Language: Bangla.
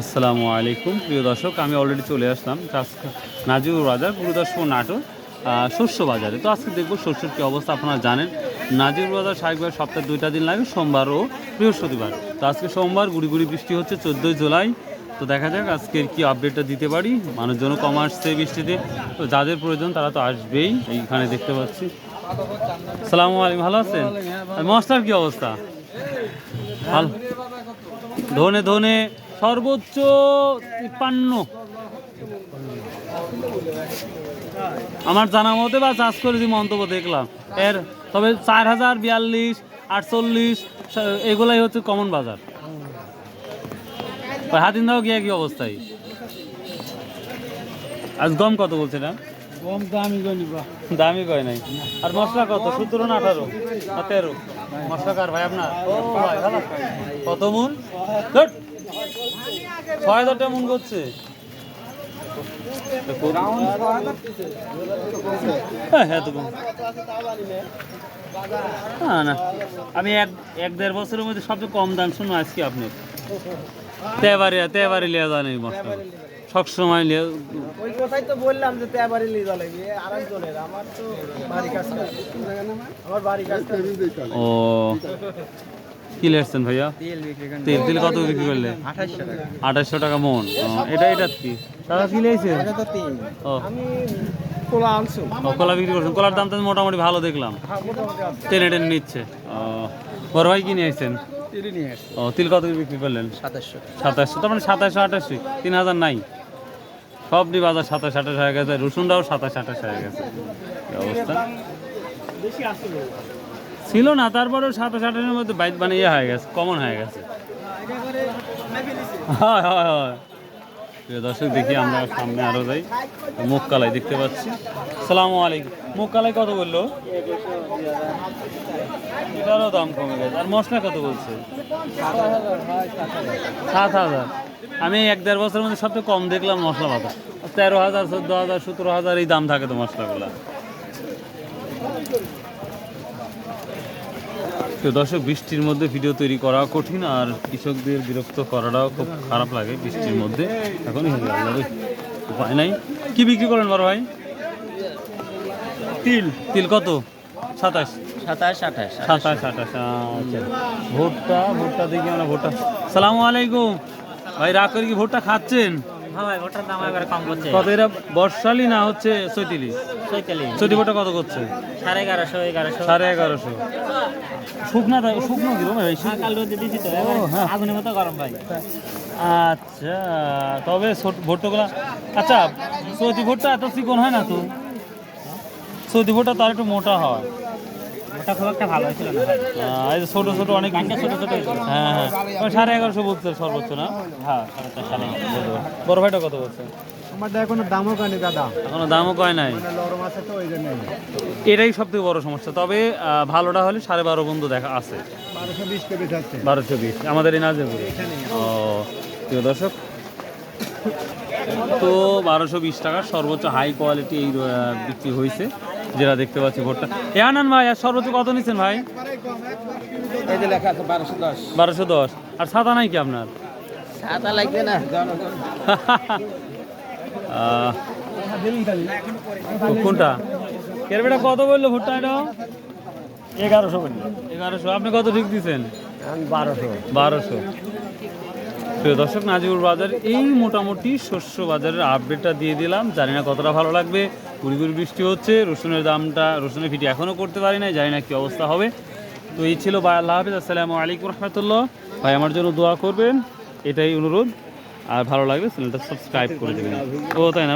আসসালামু আলাইকুম। প্রিয় দর্শক, আমি অলরেডি চলে আসলাম নাজিরুর বাজার গুরুদাসপুর নাটোর শস্য বাজারে। তো আজকে দেখব শস্যের কী অবস্থা আপনারা জানেন। নাজিরুর বাজার স্বাভাবিকভাবে সপ্তাহে দুইটা দিন লাগে, সোমবার ও বৃহস্পতিবার। তো আজকে সোমবার গুড়ি গুড়ি বৃষ্টি হচ্ছে চোদ্দোই জুলাই। তো দেখা যাক আজকের কি আপডেটটা দিতে পারি। মানুষজনও কম আসছে বৃষ্টিতে। তো যাদের প্রয়োজন তারা তো আসবেই, এইখানে দেখতে পাচ্ছি। সালামু আলাইকুম, ভালো আছেন? মশলার কি অবস্থা? ভালো। ধনে ধনে সর্বোচ্চ তিপ্পান্ন। আমার জানা মতে বা চাষ করে যে মন্তব্য দেখলাম। এর তবে চার হাজার বিয়াল্লিশ আটচল্লিশ এগুলাই হচ্ছে কমন বাজার। হাতিন দাও গিয়ে কি অবস্থায়? আজ গম কত বলছে না কম দামি দামই কয় নাই। আর মশলা কত? সতেরো না আঠারো? না তেরো? মশলা কার ভাই আপনার? ও ভাই ভালো। কত মন। ছয় হাজার টাকা মন করছে। হ্যাঁ হ্যাঁ। না না আমি এক এক দেড় বছরের মধ্যে সবচেয়ে কম দাম শুনো আজকে আপনি তেবারে তেবারে লিয়া লিয়া ওই কথাই তো বললাম যে তেবারে নিয়ে যাবে আর একজনের আমার তো বাড়ি কাজ আমার বাড়ি কাজ ও। কি লেটছেন ভাইয়া? তেল বিক্রি তেল তেল কত বিক্রি করলে? আঠাশশো টাকা। আঠাশশো টাকা মন। এটা এটা কি? দাদা কি লেগেছে ও। আমি কোলা বিক্রি করছেন। কলার দাম তো মোটামুটি ভালো দেখলাম। হ্যাঁ টেনে টেনে নিচ্ছে। ও বড় ভাই কি নিয়ে আসছেন? ও তিল কত করে বিক্রি করলেন? সাতাশশো। সাতাশশো তার মানে সাতাশশো আঠাশশো তিন হাজার নাই। সবটি বাজার সাতাশ আঠাশ হয়ে গেছে। রসুনটাও সাতাশ আঠাশ হয়ে গেছে। কি অবস্থা? ছিল না, তারপরেও সাতাশ আঠাশের মধ্যে বাইক ইয়ে হয়ে গেছে কমন হয়ে গেছে। হয় হয় হয়। দর্শক, দেখি আমরা সামনে আরও যাই। মুখ কালাই দেখতে পাচ্ছি। সালামু আলাইকুম। মুখ কালাই কত বলল? এটারও দাম কমে গেছে। আর মশলা কত বলছে? সাত হাজার। আমি এক দেড় বছরের মধ্যে সবচেয়ে কম দেখলাম মশলা পাতা। তেরো হাজার, চোদ্দ হাজার, সতেরো হাজার এই দাম থাকে তো মশলাগুলো। তো দর্শক বৃষ্টির মধ্যে ভিডিও তৈরি করা কঠিন আর কৃষকদের বিরক্ত করাটাও খুব খারাপ লাগে বৃষ্টির মধ্যে। এখনই উপায় নাই। কি বিক্রি করেন বড় ভাই? তিল। তিল কত? সাতাশ। সাতাশ আঠাশ। সাতাশ আঠাশ আচ্ছা। ভোটটা ভোটটা দেখি আমরা ভোটটা। সালামু আলাইকুম। ভাই রাগ করে কি ভোটটা খাচ্ছেন? কত বর্ষালি না হচ্ছে চৈতিলি চৈতি ভোটটা কত করছে? সাড়ে এগারোশো এগারোশো। সাড়ে এগারোশো। শুকনা শুকনো ভাই? শুকনো? রোদে দিছি তো। হ্যাঁ। আগুনের মতো গরম ভাই। আচ্ছা তবে ছোট আচ্ছা সৌদি ভুট্টা এত চিকন হয় না তো? সৌদি ভুট্টা তার একটু মোটা হয়। ছোট ছোট অনেক ছোট ছোট হ্যাঁ হ্যাঁ। সাড়ে এগারোশো বলছে সর্বোচ্চ না? হ্যাঁ বড় ভাইটা কত বলছে? আমারটা এখনও দামও কানি দাদা। এখনও দামও কয় নাই? লরম আছে তো ওই জন্য এটাই সব থেকে বড় সমস্যা। তবে ভালোটা হলে সাড়ে বারো বন্ধু দেখা আছে। বারোশো বিশ আমাদের এই নাজেপুরে ও প্রিয় দর্শক তো বারোশো বিশ টাকা সর্বোচ্চ হাই কোয়ালিটি এই বিক্রি হয়েছে। যেটা দেখতে পাচ্ছি ভোটটা। এ আনান ভাই আর সর্বোচ্চ কত নিচ্ছেন ভাই? বারোশো দশ। আর ছাতা নাই কি আপনার? সাদা লাগবে না। কোনটা? এর বেটা কত বলল ভোটটা এটা? এগারোশো এগারোশো। আপনি কত ঠিক দিচ্ছেন? বারোশো। বারোশো। প্রিয় দর্শক নাজিবুর বাজার এই মোটামুটি শস্য বাজারের আপডেটটা দিয়ে দিলাম। জানি না কতটা ভালো লাগবে। গুড়ি গুড়ি বৃষ্টি হচ্ছে, রসুনের দামটা, রসুনের ভিটি এখনও করতে পারি না জানি না কী অবস্থা হবে। তো এই ছিল ভাই, আল্লাহ হাফিজ। আসসালামু আলাইকুম রহমতুল্লাহ। ভাই, আমার জন্য দোয়া করবেন, এটাই অনুরোধ। আর ভালো লাগবে চ্যানেলটা সাবস্ক্রাইব করে দেবেন। ও, তাই না